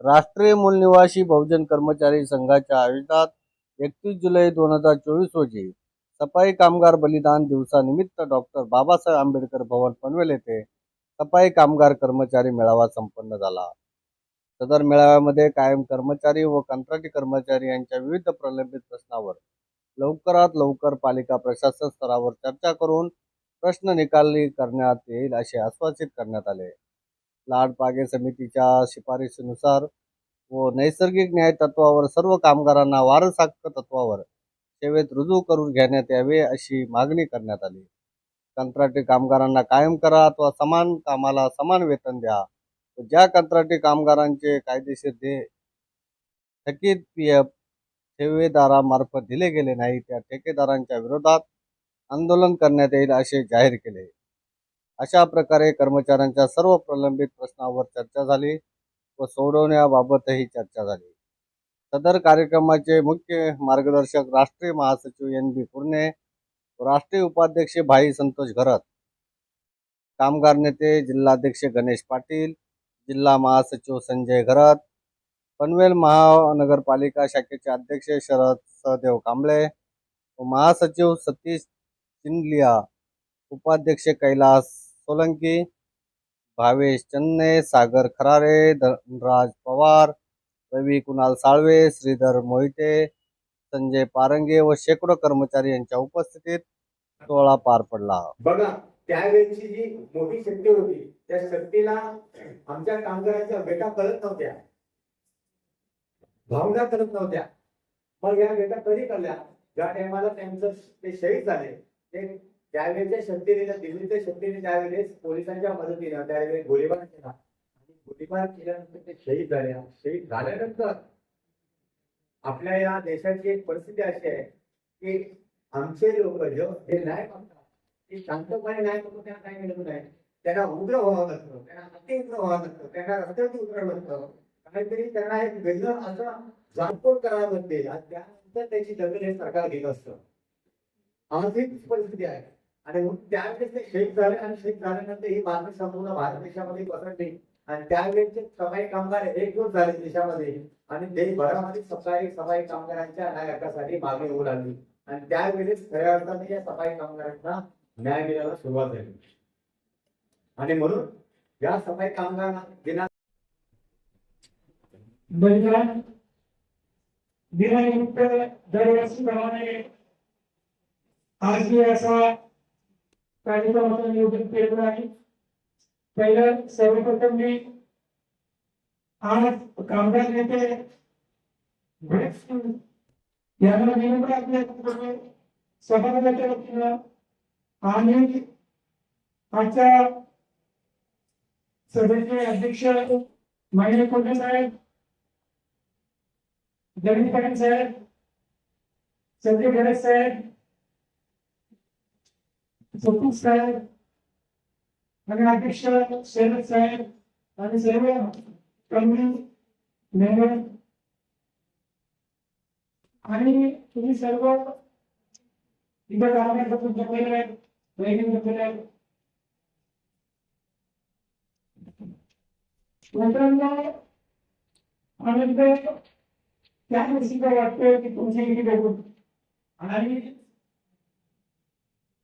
राष्ट्रीय मूलनिवासी बहुजन कर्मचारी संघाच्या आयोजनात एकतीस जुलै दोन हजार चोवीस रोजी सफाई कामगार बलिदान दिवसानिमित्त डॉक्टर बाबासाहेब आंबेडकर भवन पनवेल येथे सफाई कामगार कर्मचारी मेळावा संपन्न झाला. सदर मेळाव्यामध्ये कायम कर्मचारी व कंत्राटी कर्मचारी यांच्या विविध प्रलंबित प्रश्नावर लवकरात लवकर पालिका प्रशासन स्तरावर चर्चा करून प्रश्न निकाली करण्यात येईल असे आश्वासित करण्यात आले. लाडपागे समितीच्या शिफारशीनुसार व नैसर्गिक न्याय तत्वावर सर्व कामगारांना वारस हक्क तत्वावर सेवेत रुजू करून घेण्यात यावे अशी मागणी करण्यात आली. कंत्राटी कामगारांना कायम करा अथवा समान कामाला समान वेतन द्या व ज्या कंत्राटी कामगारांचे कायदेशीर दे थकीत पी एफ ठेवेदारामार्फत दिले गेले नाही त्या ठेकेदारांच्या विरोधात आंदोलन करण्यात येईल असे जाहीर केले. अशा प्रकारे कर्मचाऱ्यांच्या सर्व प्रलंबित प्रश्नावर चर्चा झाली व सोडवण्याबाबतही चर्चा झाली. सदर कार्यक्रमाचे मुख्य मार्गदर्शक राष्ट्रीय महासचिव एन बी पुर्णे राष्ट्रीय उपाध्यक्ष भाई संतोष घरत कामगार नेते जिल्हाध्यक्ष गणेश पाटील जिल्हा महासचिव संजय घरत पनवेल महानगरपालिका शाखेचे अध्यक्ष शरद सहदेव कांबळे व महासचिव सतीश चिंदलिया उपाध्यक्ष कैलास सोलंकी भावेश चन्ने सागर खरारे धनराज पवार रवी कुणाल साळवे श्रीधर मोहिते संजय पारंगे व शेकडो कर्मचारी यांच्या उपस्थितीत सोहळा पार पडला. बघा त्यावेळेची जी मोठी शक्ती होती त्या शक्तीला आमच्या कामगारांच्या बेटा कळत नव्हत्या. भावना करत नव्हत्या. मग या बेटा कधी कळल्या? ज्या टायमाला त्यांचं ते शहीद झाले ते त्यावेळेच्या शक्तीने दिल्लीच्या शक्तीने त्यावेळेस पोलिसांच्या मदतीने त्यावेळेस गोळीबार केला. आणि गोळीबार केल्यानंतर ते शहीद झाले. शहीद झाल्यानंतर आपल्या या देशाची एक परिस्थिती अशी आहे की आमचे लोक जे न्याय मागतात ते शांतपणे न्याय म्हणतो त्यांना काय मिळत नाही. त्यांना उग्र व्हावं लागतं त्यांना अति उग्र व्हावं लागतं त्यांना रस्त्यावरती उतरावं लागतं. काहीतरी त्यांना एक वेगळं असं जाणपोट करावं लागते. आणि त्यानंतर त्याची दखल हे सरकार घेत असतं. आज परिस्थिती आहे. आणि मग त्यावेळेस ते शेख झाले आणि शेख झाल्यानंतर ही बातमी संपूर्ण भारत देशामध्ये पसरली. आणि त्यावेळेचे सफाई कामगार एकजूट झाले देशामध्ये. आणि देशभरामध्ये सफाई सफाई कामगारांच्या न्याय मागणी होऊ लागली. आणि त्यावेळेस खऱ्या अर्थाने या सफाई कामगारांना न्याय मिळायला सुरुवात झाली. आणि म्हणून या सफाई कामगार दिना बलिदान दिनानिमित्त दरवर्षीप्रमाणे आज असा कार्यक्रमाचं नियोजन केलेलं आहे. पहिलं सर्वप्रथम मी आज कामगार नेते यांना विनंती आपल्या सभागृहाच्या वतीनं आणि आजच्या सभेचे अध्यक्ष माननीय कोल्हे साहेब जगदीश पाटील साहेब संजय गणेश साहेब सतू साहेब आणि अध्यक्ष शरद साहेब आणि सर्व कमी मेंबर आणि तुम्ही सर्व इथं कामाबद्दल जमलेले आहेत बहिणी जमलेले आहेत. मित्रांनो आनंद त्या गोष्टीचा वाटतोय की तुमची इथे बघून आणि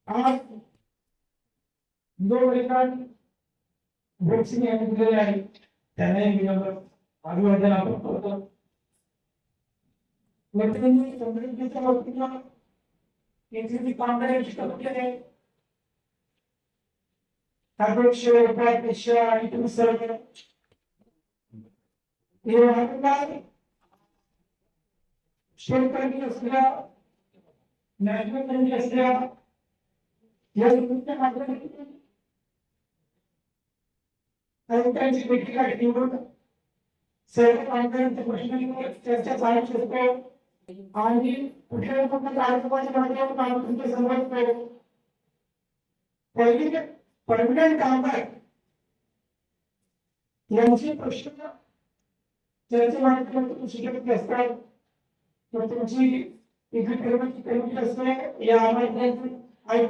आज जो ठिकाण बॉक्सिंग यांनी दिलेले आहे. अभिवादन आपण करतो. उपाध्यक्ष आणि तुम्ही सर्व हे काय? शेतकरी असल्या नॅशनल म्हणजे असल्या त्यांची भेटी गाठी सर्व प्रश्न चर्चा चालू शकतो आणि कुठल्याही कुठल्या कार्यक्रमाच्या माध्यमातून आम्ही करू पहिली परमनंट कामगार यांचे प्रश्न चर्चे माध्यमातून शिकत असतात तुमची तिकीट करण्याची कमिटी असते या माध्यमातून आणि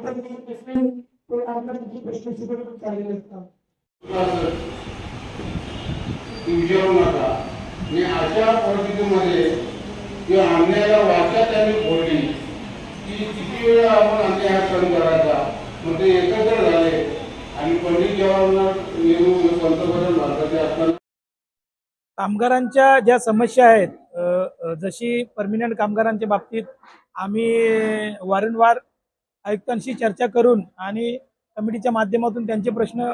अशा परिस्थितीमध्ये किंवा अन्यायाला वाचा त्यांनी फोडली की किती वेळा आपण अन्याय हा करायचा मग ते एकत्र झाले आणि पंडित जवाहरलाल नेहरू पंतप्रधान भारताचे असताना कामगारांच्या ज्या समस्या आहेत जशी परमिनंट कामगारांच्या बाबतीत आम्ही वारंवार आयुक्तांशी चर्चा करून आणि कमिटीच्या माध्यमातून त्यांचे प्रश्न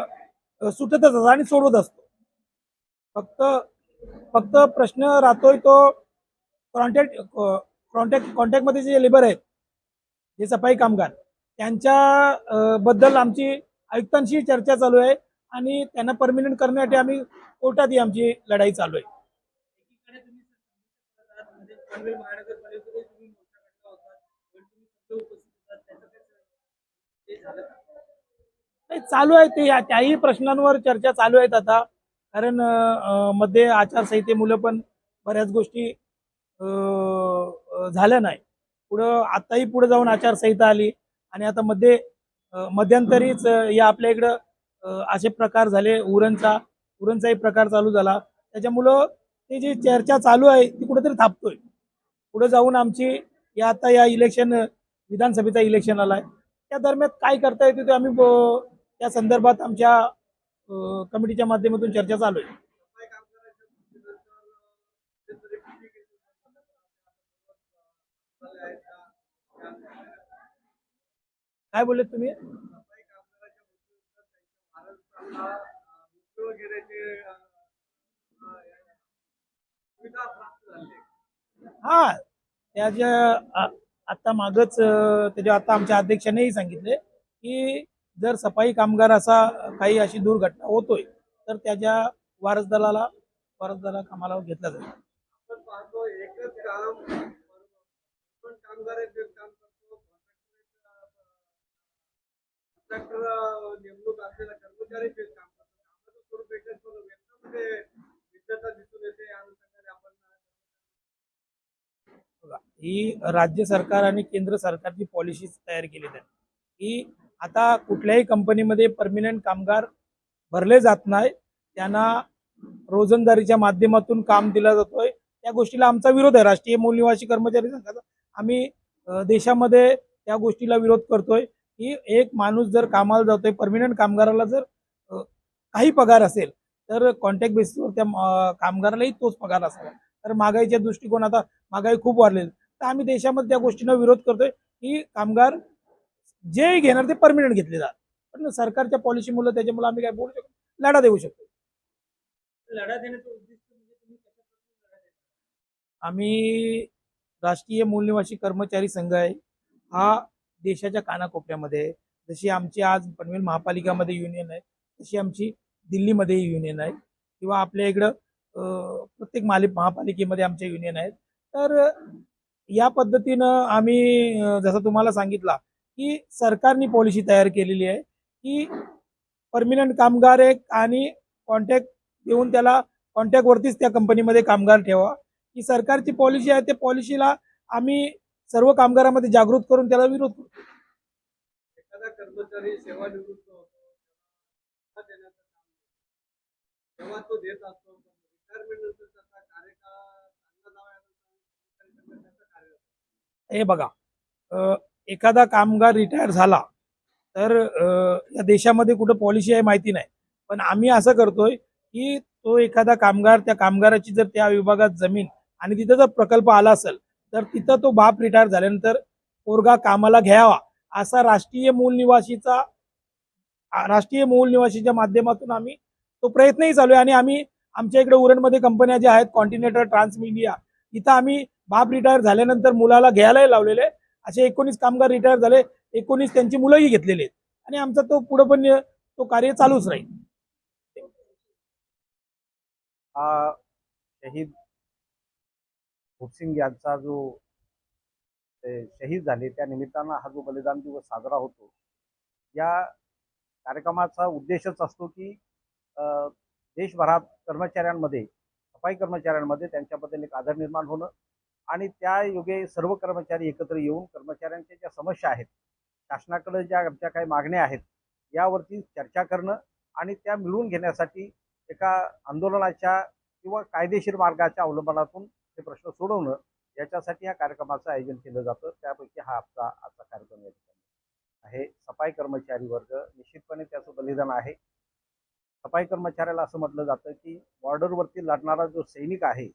सुटतच असतात आणि सोडवत असतो. फक्त फक्त प्रश्न राहतोय तो कॉन्टॅक्ट कॉन्टॅक्ट कॉन्टॅक्टमध्ये जे लेबर आहेत जे सफाई कामगार त्यांच्या बद्दल आमची आयुक्तांशी चर्चा चालू आहे आणि त्यांना परमिनंट करण्यासाठी आम्ही कोर्टात ही आमची लढाई चालू आहे. नाही, चालू आहे ते. या- त्याही प्रश्नांवर चर्चा चालू आहेत आता. कारण अं, मध्ये आचारसंहितेमुळे पण बऱ्याच गोष्टी अं, झाल्या नाही. पुढं आताही पुढे जाऊन आचारसंहिता आली आणि आता मध्ये मध्यंतरीच या आपल्या इकडं असे प्रकार झाले. उरणचा उरणचाही प्रकार चालू झाला. त्याच्यामुळं ते जी चर्चा चालू आहे ती कुठेतरी थांबतोय पुढे जाऊन आमची या आता या इलेक्शन विधानसभेचा इलेक्शन आलाय. त्या दरम्यान काय करता येते ते आम्ही त्या संदर्भात आमच्या कमिटीच्या माध्यमातून चर्चा चालू आहे. काय बोलले तुम्ही? हा त्याच्या आता मागच त्याच्या आता आमच्या अध्यक्षांनीही सांगितले की जर सफाई कामगार असा काही अशी दुर्घटना होतोय तर त्याच्या वारसदाराला वारसदला कामाला घेतला जाईल. कर्मचारी ही राज्य सरकार आणि केंद्र सरकारची पॉलिसी तयार केली आहे. की आता कुठल्याही कंपनीमध्ये परमिनंट कामगार भरले जात नाही. त्यांना रोजंदारीच्या माध्यमातून काम दिला जातोय. त्या गोष्टीला आमचा विरोध आहे. राष्ट्रीय मूलनिवासी कर्मचारी संघाचा आम्ही देशामध्ये त्या गोष्टीला विरोध करतोय. की एक माणूस जर कामाला जातोय परमिनंट कामगाराला जर काही पगार असेल तर कॉन्ट्रॅक्ट बेसिसवर त्या कामगारालाही तोच पगार असावा. तर महागाईच्या दृष्टिकोन आता महागाई खूप वाढलेली तर आम्ही देशामध्ये त्या गोष्टींना विरोध करतोय की कामगार जे घेणार ते परमिनंट घेतले जातात. पण सरकारच्या पॉलिसीमुळे त्याच्यामुळे आम्ही काय बोलू शकतो लढा देऊ शकतो लढा देण्याचं उद्दिष्ट म्हणजे आम्ही राष्ट्रीय मूलनिवासी कर्मचारी संघ आहे. हा देशाच्या कानाकोपऱ्यामध्ये आहे. जशी आमची आज पनवेल महापालिकामध्ये युनियन आहे तशी आमची दिल्लीमध्ये युनियन आहे. किंवा आपल्या इकडं प्रत्येक माली महापालिकेमध्ये आमच्या युनियन आहेत. तर या पद्धतीनं आम्ही जसं तुम्हाला सांगितलं की सरकारने पॉलिसी तयार केलेली आहे की परमिनंट कामगार एक आणि कॉन्टॅक्ट देऊन त्याला कॉन्टॅक्टवरतीच त्या कंपनीमध्ये कामगार ठेवा. ही सरकारची पॉलिसी आहे त्या पॉलिसीला आम्ही सर्व कामगारांमध्ये जागृत करून त्याला विरोध करतो कर्मचारी सेवानिवृत्त होतो हे बघा एखादा कामगार रिटायर झाला तर या देशामध्ये कुठं पॉलिसी आहे माहिती नाही. पण आम्ही असं करतोय की तो एखादा कामगार त्या कामगाराची जर त्या विभागात जमीन आणि तिथं जर प्रकल्प आला असेल तर तिथं तो बाप रिटायर झाल्यानंतर पोरगा कामाला घ्यावा असा राष्ट्रीय मूल निवासीचा राष्ट्रीय मूल निवासीच्या माध्यमातून आम्ही तो प्रयत्नही चालू आहे आणि आम्ही आमच्या इकडे उरणमध्ये कंपन्या ज्या आहेत कॉन्टिनेंटल ट्रान्समिडिया इथं आम्ही बाप रिटायर झाल्यानंतर मुलाला घ्यायलाही लावलेले असे एकोणीस कामगार रिटायर झाले एकोणीस त्यांची मुलंही घेतलेली आहेत. आणि आमचा तो पुढे पण तो कार्य चालूच राहील. हा शहीद भूपसिंग यांचा जो शहीद झाले त्या निमित्तानं हा जो बलिदान दिवस साजरा होतो या कार्यक्रमाचा उद्देशच असतो की देशभरात कर्मचाऱ्यांमध्ये सफाई कर्मचाऱ्यांमध्ये त्यांच्याबद्दल एक आदर निर्माण होणं आणि त्या योगे सर्व कर्मचारी एकत्र येऊन कर्मचाऱ्यांच्या ज्या समस्या आहेत शासनाकडे ज्या आमच्या काही मागण्या आहेत यावरती चर्चा करणं आणि त्या मिळवून घेण्यासाठी एका आंदोलनाच्या किंवा कायदेशीर मार्गाच्या अवलंबनातून हे प्रश्न सोडवणं याच्यासाठी या कार्यक्रमाचं आयोजन केलं जातं. त्यापैकी हा आपला आजचा कार्यक्रम या ठिकाणी आहे. सफाई कर्मचारी वर्ग निश्चितपणे त्याचं बलिदान आहे. सफाई कर्मचाऱ्याला असं म्हटलं जातं की बॉर्डरवरती लढणारा जो सैनिक आहे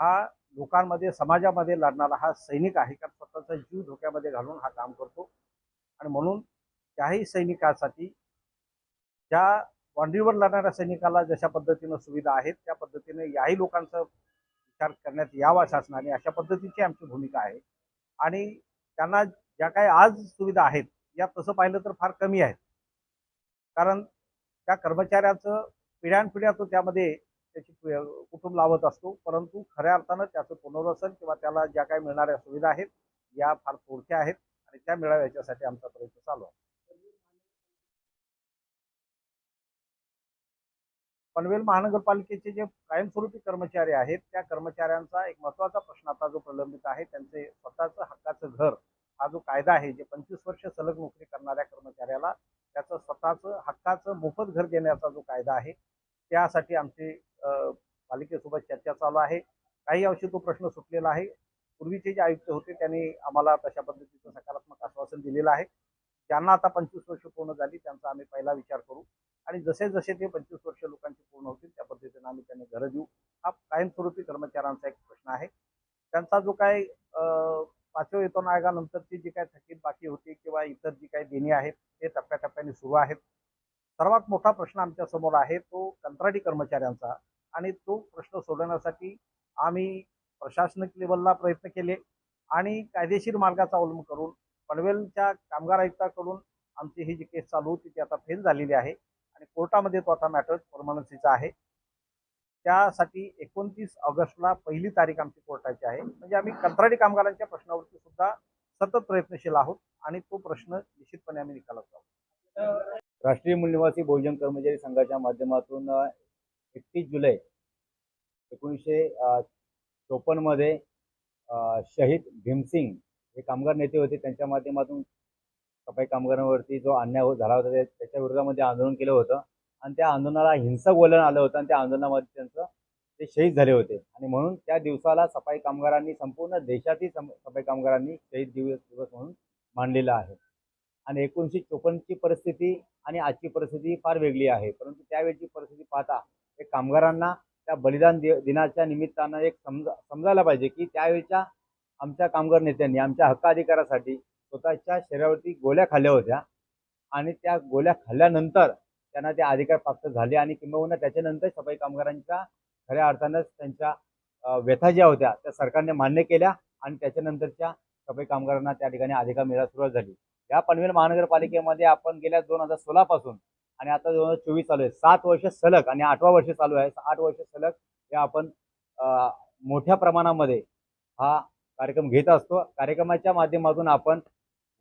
हा लोकांमध्ये समाजामध्ये लढणारा हा सैनिक आहे कारण स्वतःचा जीव धोक्यामध्ये घालून हा काम करतो. आणि म्हणून त्याही सैनिकासाठी ज्या बाँड्रीवर लढणाऱ्या सैनिकाला जशा पद्धतीनं सुविधा आहेत त्या पद्धतीने याही लोकांचा विचार करण्यात यावा शासनाने. अशा पद्धतीची आमची भूमिका आहे. आणि त्यांना ज्या काही आज सुविधा आहेत या तसं पाहिलं तर फार कमी आहेत. कारण त्या कर्मचाऱ्याचं पिढ्यानपिढ्या तो त्यामध्ये त्याची कुटुंब लावत असतो. परंतु खऱ्या अर्थानं त्याचं पुनर्वसन किंवा त्याला ज्या काही मिळणाऱ्या सुविधा आहेत या फार थोडक्या आहेत आणि त्या मिळाव्या याच्यासाठी आमचा प्रयत्न चालू आहे. पनवेल महानगरपालिकेचे जे कायमस्वरूपी कर्मचारी आहेत त्या कर्मचाऱ्यांचा एक महत्त्वाचा प्रश्न आता जो प्रलंबित आहे त्यांचे स्वतःचं हक्काचं घर हा जो कायदा आहे जे पंचवीस वर्ष सलग नोकरी करणाऱ्या कर्मचाऱ्याला त्याचं स्वतःचं हक्काचं मोफत घर देण्याचा जो कायदा आहे त्यासाठी आमची पालिकेसोबत चर्चा चालू आहे. काही अंशी तो प्रश्न सुटलेला आहे. पूर्वीचे जे आयुक्त होते त्यांनी आम्हाला तशा पद्धतीचं सकारात्मक आश्वासन दिलेलं आहे. ज्यांना आता पंचवीस वर्ष पूर्ण झाली त्यांचा आम्ही पहिला विचार करू. आणि जसे जसे ते पंचवीस वर्ष लोकांचे पूर्ण होतील त्या पद्धतीनं आम्ही त्यांना घरं देऊ. हा कायमस्वरूपी कर्मचाऱ्यांचा एक प्रश्न आहे. त्यांचा जो काय पाचव्या वेतन आयोगानंतरची जी काय थकीत बाकी होती किंवा इतर जी काही देणी आहेत ते टप्प्याटप्प्याने सुरू आहेत. सर्वात मोठा प्रश्न आमच्यासमोर आहे तो कंत्राटी कर्मचाऱ्यांचा. आणि तो प्रश्न सोडवण्यासाठी आम्ही प्रशासनिक लेवलला प्रयत्न केले आणि कायदेशीर मार्गाचा अवलंब करून पनवेलच्या कामगार आयुक्ताकडून आमची ही जी केस चालू होती ती आता फेल झालेली आहे. आणि कोर्टामध्ये तो आता मॅटर परमनन्सीचा आहे. त्यासाठी एकोणतीस ऑगस्टला पहिली तारीख आमची कोर्टाची आहे. म्हणजे आम्ही कंत्राटी कामगारांच्या प्रश्नावरती सुद्धा सतत प्रयत्नशील आहोत आणि तो प्रश्न निश्चितपणे आम्ही निकालात आहोत राष्ट्रीय मूल्यवासी बहुजन कर्मचारी संघाच्या माध्यमातून एकतीस जुलै एकोणीसशे चोपन्नमध्ये शहीद भीमसिंग हे कामगार नेते होते. त्यांच्या माध्यमातून सफाई कामगारांवरती जो अन्याय झाला होता त्याच्या विरोधामध्ये आंदोलन केलं होतं. आणि त्या आंदोलनाला हिंसक वलन आलं होतं आणि त्या आंदोलनामध्ये त्यांचं ते शहीद झाले होते. आणि म्हणून त्या दिवसाला सफाई कामगारांनी संपूर्ण देशातील सफाई कामगारांनी शहीद दिवस दिवस म्हणून मानलेला आहे. आणि एकोणीसशे चोपन्नची परिस्थिती आणि आजची परिस्थिती फार वेगळी आहे. परंतु त्यावेळची परिस्थिती पाहता एक कामगारांना त्या बलिदान दि दिनाच्या निमित्तानं एक समजा समजायला पाहिजे की त्यावेळच्या आमच्या कामगार नेत्यांनी आमच्या हक्क अधिकारासाठी स्वतःच्या शरीरावरती गोळ्या खाल्ल्या होत्या. आणि त्या गोळ्या खाल्ल्यानंतर त्यांना ते अधिकार प्राप्त झाले आणि किंबहुना त्याच्यानंतर सफाई कामगारांच्या खऱ्या अर्थानं त्यांच्या व्यथा ज्या होत्या त्या सरकारने मान्य केल्या आणि त्याच्यानंतरच्या सफाई कामगारांना त्या ठिकाणी अधिकार मिळायला सुरुवात झाली. या पनवेल महानगरपालिकेमध्ये आपण गेल्या दोन हजार सोळापासून आणि आता दोन हजार चोवीस चालू आहे. सात वर्ष सलग आणि आठवा वर्ष चालू आहे. आठ वर्ष सलग हे आपण मोठ्या प्रमाणामध्ये हा कार्यक्रम घेत असतो. कार्यक्रमाच्या माध्यमातून आपण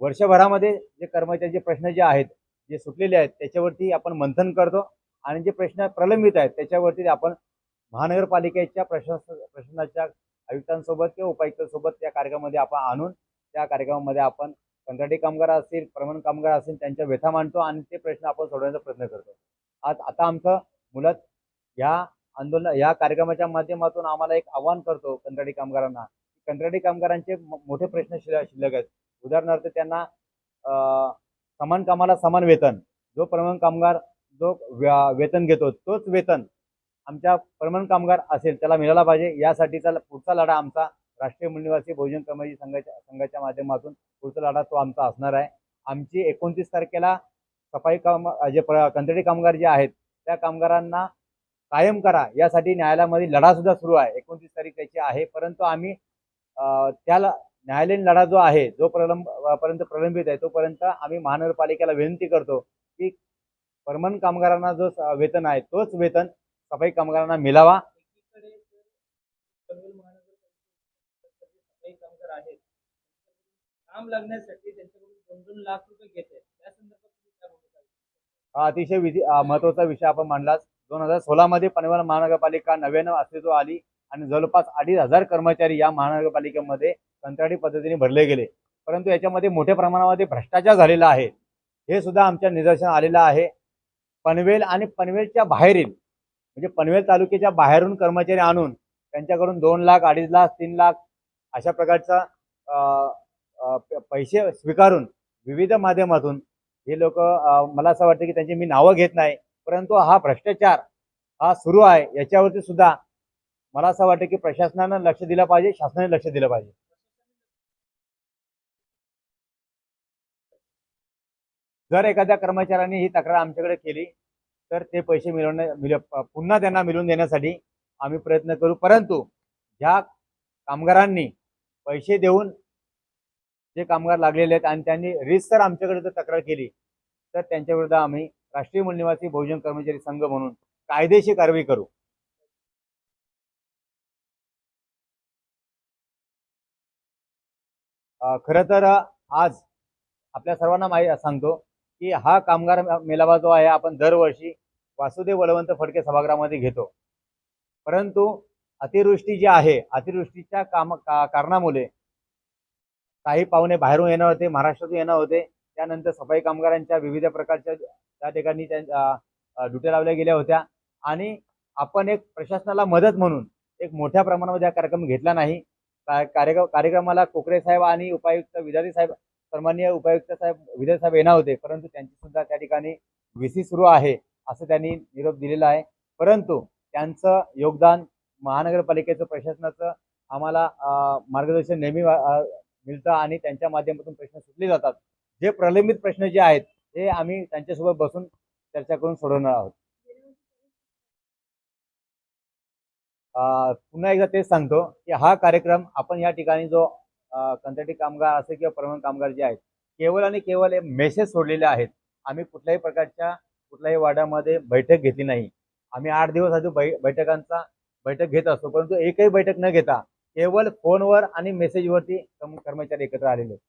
वर्षभरामध्ये जे कर्मचाऱ्यांचे प्रश्न जे आहेत जे सुटलेले आहेत त्याच्यावरती आपण मंथन करतो. आणि जे प्रश्न प्रलंबित आहेत त्याच्यावरती आपण महानगरपालिकेच्या प्रशास प्रशासनाच्या आयुक्तांसोबत किंवा उपायुक्तांसोबत त्या कार्यक्रमामध्ये आपण आणून त्या कार्यक्रमामध्ये आपण कंत्राटी कामगार असतील प्रमाण कामगार असतील त्यांच्या व्यथा मांडतो आणि ते प्रश्न आपण सोडवण्याचा प्रयत्न करतो. आज आता आमचं मुलं या आंदोलन या कार्यक्रमाच्या माध्यमातून आम्हाला एक आव्हान करतो कंत्राटी कामगारांना. कंत्राटी कामगारांचे मोठे प्रश्न शिल्लक शिल्लक आहेत. उदाहरणार्थ त्यांना समान कामाला समान वेतन. जो प्रमाण कामगार जो व्या- वेतन घेतो तोच वेतन आमच्या प्रमाण कामगार असेल त्याला मिळाला पाहिजे. यासाठीचा पुढचा लढा आमचा राष्ट्रीय मूल्यवासी बहुजन कर्मचारी संघाच्या संघाच्या माध्यमातून पुढचा लढा तो आमचा असणार आहे. आमची एकोणतीस तारखेला सफाई काम जे कंत्राटी कामगार जे आहेत त्या कामगारांना कायम करा. यासाठी न्यायालयामध्ये लढा सुद्धा सुरू आहे. एकोणतीस तारीख त्याची आहे. परंतु आम्ही त्याला न्यायालयीन लढा जो आहे जो प्रलंब पर्यंत प्रलंबित आहे तोपर्यंत आम्ही महानगरपालिकेला विनंती करतो की परमन कामगारांना जो वेतन आहे तोच वेतन सफाई कामगारांना मिळावा. काम लागण्यासाठी त्यांच्याकडून दोन लाख रुपये त्या संदर्भात अतिशय विधी महत्त्वाचा विषय आपण मांडलाच. दोन हजार सोळा मध्ये पनवेल महानगरपालिका नव्यानं अस्तित्व आली आणि जवळपास अडीच हजार कर्मचारी या महानगरपालिकेमध्ये कंत्राटी पद्धतीने भरले गेले. परंतु याच्यामध्ये मोठ्या प्रमाणामध्ये भ्रष्टाचार झालेला आहे. हे सुद्धा आमच्या निदर्शन आलेलं आहे. पनवेल आणि पनवेलच्या बाहेरील म्हणजे पनवेल तालुक्याच्या बाहेरून कर्मचारी आणून त्यांच्याकडून दोन लाख अडीच लाख तीन लाख अशा प्रकारचा पैसे स्वीकारून विविध माध्यमातून हे लोक मला असं वाटतं की त्यांची मी नावं घेत नाही परंतु हा भ्रष्टाचार हा सुरू आहे याच्यावरती सुद्धा मला असं वाटतं की प्रशासनानं लक्ष दिलं पाहिजे शासनाने लक्ष दिलं पाहिजे. जर एखाद्या कर्मचाऱ्यांनी ही तक्रार आमच्याकडे केली तर ते पैसे मिळवण्या पुन्हा त्यांना मिळवून देण्यासाठी आम्ही प्रयत्न करू. परंतु ज्या कामगारांनी पैसे देऊन जे कामगार लागलेले आहेत आणि त्यांनी रिस्तर आमच्याकडे जर तक्रार केली तर त्यांच्या विरुद्ध आम्ही राष्ट्रीय मूल निवासी बहुजन कर्मचारी संघ म्हणून कायदेशीर कारवाई करू. खरं तर आज आपल्या सर्वांना माहिती सांगतो की हा कामगार मेळावा जो आहे आपण दरवर्षी वासुदेव बलवंत फडके सभागृहामध्ये घेतो. परंतु अतिवृष्टी जी आहे अतिवृष्टीच्या काम का कारणामुळे काही पाहुणे बाहेरून येणार होते महाराष्ट्रातून येणार होते. त्यानंतर सफाई कामगारांच्या विविध प्रकारच्या त्या ठिकाणी त्यांच्या ड्युट्या लावल्या गेल्या होत्या. आणि आपण एक प्रशासनाला मदत म्हणून एक मोठ्या प्रमाणामध्ये हा कार्यक्रम घेतला नाही. कार्यक्रम कार्यक्रमाला कोकरे साहेब आणि उपायुक्त विधारी साहेब सन्माननीय उपायुक्त साहेब विजय साहेब येणार होते परंतु त्यांची सुद्धा त्या ठिकाणी व्ही सुरू आहे असं त्यांनी निरोप दिलेला आहे. परंतु त्यांचं योगदान महानगरपालिकेचं प्रशासनाचं आम्हाला मार्गदर्शन नेहमी मिळतं आणि त्यांच्या माध्यमातून प्रश्न सुटले जातात. जे प्रलंबित प्रश्न जे आहेत ते आम्ही त्यांच्यासोबत बसून चर्चा करून सोडवणार आहोत. पुन्हा एकदा तेच सांगतो की हा कार्यक्रम आपण या ठिकाणी जो कंत्राटी कामगार असे किंवा परमनंट कामगार जे आहेत केवळ आणि केवळ हे मेसेज सोडलेले आहेत. आम्ही कुठल्याही प्रकारच्या कुठल्याही वार्डामध्ये बैठक घेतली नाही. आम्ही आठ दिवस आधी बै बैठकांचा बैठक घेत असतो. परंतु एकही बैठक न घेता केवळ फोनवर आणि मेसेजवरती कर्म- कर्मचारी एकत्र आलेले आहेत.